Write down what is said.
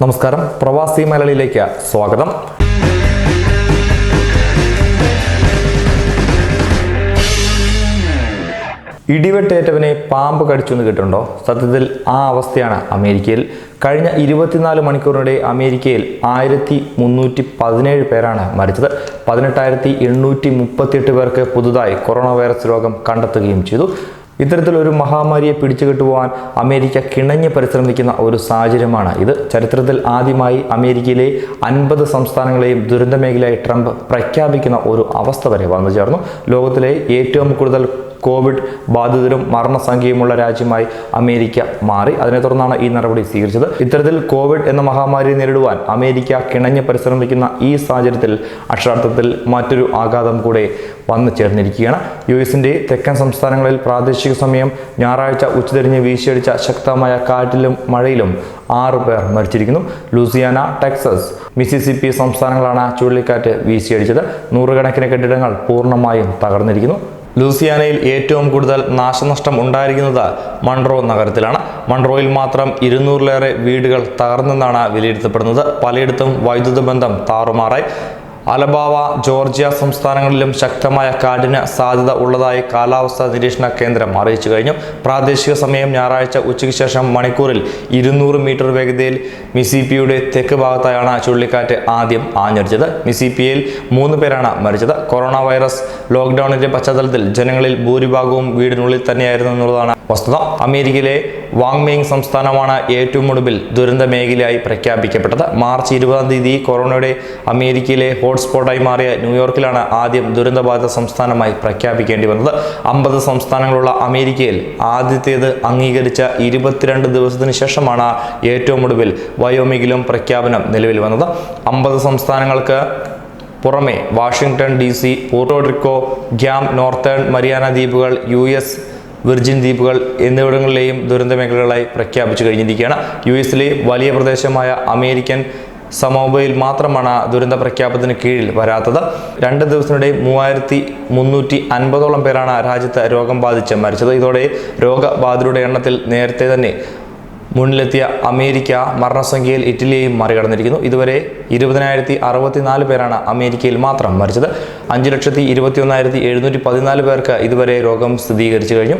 നമസ്കാരം. പ്രവാസി മലയാളിയിലേക്ക് സ്വാഗതം. ഇടിവെട്ടേറ്റവനെ പാമ്പ് കടിച്ചെന്ന് കേട്ടിട്ടുണ്ടോ? സത്യത്തിൽ ആ അവസ്ഥയാണ് അമേരിക്കയിൽ. കഴിഞ്ഞ ഇരുപത്തിനാല് മണിക്കൂറിനിടെ അമേരിക്കയിൽ ആയിരത്തി മുന്നൂറ്റി പതിനേഴ് പേരാണ് മരിച്ചത്. പതിനെട്ടായിരത്തി എണ്ണൂറ്റി മുപ്പത്തിയെട്ട് പേർക്ക് പുതുതായി കൊറോണ വൈറസ് രോഗം കണ്ടെത്തുകയും ചെയ്തു. ഇത്തരത്തിലൊരു മഹാമാരിയെ പിടിച്ചുകെട്ടുപോകാൻ അമേരിക്ക കിണഞ്ഞ് പരിശ്രമിക്കുന്ന ഒരു സാഹചര്യമാണ് ഇത്. ചരിത്രത്തിൽ ആദ്യമായി അമേരിക്കയിലെ അൻപത് സംസ്ഥാനങ്ങളെയും ദുരന്ത മേഖലയായി ട്രംപ് പ്രഖ്യാപിക്കുന്ന ഒരു അവസ്ഥ വരെ വന്നു ചേർന്നു. ലോകത്തിലെ ഏറ്റവും കൂടുതൽ കോവിഡ് ബാധിതരും മരണസംഖ്യയുമുള്ള രാജ്യമായി അമേരിക്ക മാറി. അതിനെ തുടർന്നാണ് ഈ നടപടി സ്വീകരിച്ചത്. ഇത്തരത്തിൽ കോവിഡ് എന്ന മഹാമാരിയെ നേരിടുവാൻ അമേരിക്ക കിണഞ്ഞ് പരിശ്രമിക്കുന്ന ഈ സാഹചര്യത്തിൽ അക്ഷരാർത്ഥത്തിൽ മറ്റൊരു ആഘാതം കൂടെ വന്നു ചേർന്നിരിക്കുകയാണ്. യു എസിന്റെ തെക്കൻ സംസ്ഥാനങ്ങളിൽ പ്രാദേശിക സമയം ഞായറാഴ്ച ഉച്ചതിരിഞ്ഞ് വീശിയടിച്ച ശക്തമായ കാറ്റിലും മഴയിലും ആറു പേർ മരിച്ചിരിക്കുന്നു. ലൂസിയാന ടെക്സസ് മിസിസിപ്പി സംസ്ഥാനങ്ങളാണ് ചുഴലിക്കാറ്റ് വീശിയടിച്ചത്. നൂറുകണക്കിന് കെട്ടിടങ്ങൾ പൂർണമായും തകർന്നിരിക്കുന്നു. ലൂസിയാനയിൽ ഏറ്റവും കൂടുതൽ നാശനഷ്ടം ഉണ്ടായിരിക്കുന്നത് മൺറോ നഗരത്തിലാണ്. മൺറോയിൽ മാത്രം ഇരുന്നൂറിലേറെ വീടുകൾ തകർന്നെന്നാണ് വിലയിരുത്തപ്പെടുന്നത്. പലയിടത്തും വൈദ്യുത ബന്ധം താറുമാറായി. അലബാവ ജോർജിയ സംസ്ഥാനങ്ങളിലും ശക്തമായ കാറ്റിന് സാധ്യത ഉള്ളതായി കാലാവസ്ഥാ നിരീക്ഷണ കേന്ദ്രം അറിയിച്ചു കഴിഞ്ഞു. പ്രാദേശിക സമയം ഞായറാഴ്ച ഉച്ചയ്ക്ക് ശേഷം മണിക്കൂറിൽ ഇരുന്നൂറ് മീറ്റർ വേഗതയിൽ മിസിപിയുടെ തെക്ക് ഭാഗത്തായാണ് ചുഴലിക്കാറ്റ് ആദ്യം ആഞ്ഞടിച്ചത്. മിസിപിയിൽ മൂന്ന് പേരാണ് മരിച്ചത്. കൊറോണ വൈറസ് ലോക്ക്ഡൌണിന്റെ പശ്ചാത്തലത്തിൽ ജനങ്ങളിൽ ഭൂരിഭാഗവും വീടിനുള്ളിൽ തന്നെയായിരുന്നു എന്നുള്ളതാണ് വസ്തുത. അമേരിക്കയിലെ വാങ്മേങ് സംസ്ഥാനമാണ് ഏറ്റവും ഒടുവിൽ ദുരന്ത മേഖലയായി പ്രഖ്യാപിക്കപ്പെട്ടത്. മാർച്ച് ഇരുപതാം തീയതി കൊറോണയുടെ അമേരിക്കയിലെ ഹോട്ട്സ്പോട്ടായി മാറിയ ന്യൂയോർക്കിലാണ് ആദ്യം ദുരന്തബാധിത സംസ്ഥാനമായി പ്രഖ്യാപിക്കേണ്ടി വന്നത്. അമ്പത് സംസ്ഥാനങ്ങളുള്ള അമേരിക്കയിൽ ആദ്യത്തേത് അംഗീകരിച്ച ഇരുപത്തിരണ്ട് ദിവസത്തിന് ശേഷമാണ് ഏറ്റവും ഒടുവിൽ വയോമികിലും പ്രഖ്യാപനം നിലവിൽ വന്നത്. അമ്പത് സംസ്ഥാനങ്ങൾക്ക് പുറമെ Washington D C Puerto Rico Guam Northern Mariana ദ്വീപുകൾ യു എസ് വിർജിൻ ദ്വീപുകൾ എന്നിവിടങ്ങളിലെയും ദുരന്ത മേഖലകളായി പ്രഖ്യാപിച്ചു കഴിഞ്ഞിരിക്കുകയാണ്. യു എസിലെ വലിയ പ്രദേശമായ അമേരിക്കൻ സമോബയിൽ മാത്രമാണ് ദുരന്ത പ്രഖ്യാപനത്തിന് കീഴിൽ വരാത്തത്. രണ്ട് ദിവസത്തിനിടെ മൂവായിരത്തി മുന്നൂറ്റി അൻപതോളം പേരാണ് രാജ്യത്ത് രോഗം ബാധിച്ച് മരിച്ചത്. ഇതോടെ രോഗബാധിതരുടെ എണ്ണത്തിൽ നേരത്തെ തന്നെ മുന്നിലെത്തിയ അമേരിക്ക മരണസംഖ്യയിൽ ഇറ്റലിയെയും മറികടന്നിരിക്കുന്നു. ഇതുവരെ ഇരുപതിനായിരത്തി അറുപത്തിനാല് പേരാണ് അമേരിക്കയിൽ മാത്രം മരിച്ചത്. അഞ്ച് ലക്ഷത്തി ഇരുപത്തി ഒന്നായിരത്തി എഴുന്നൂറ്റി പതിനാല് പേർക്ക് ഇതുവരെ രോഗം സ്ഥിരീകരിച്ചു കഴിഞ്ഞു.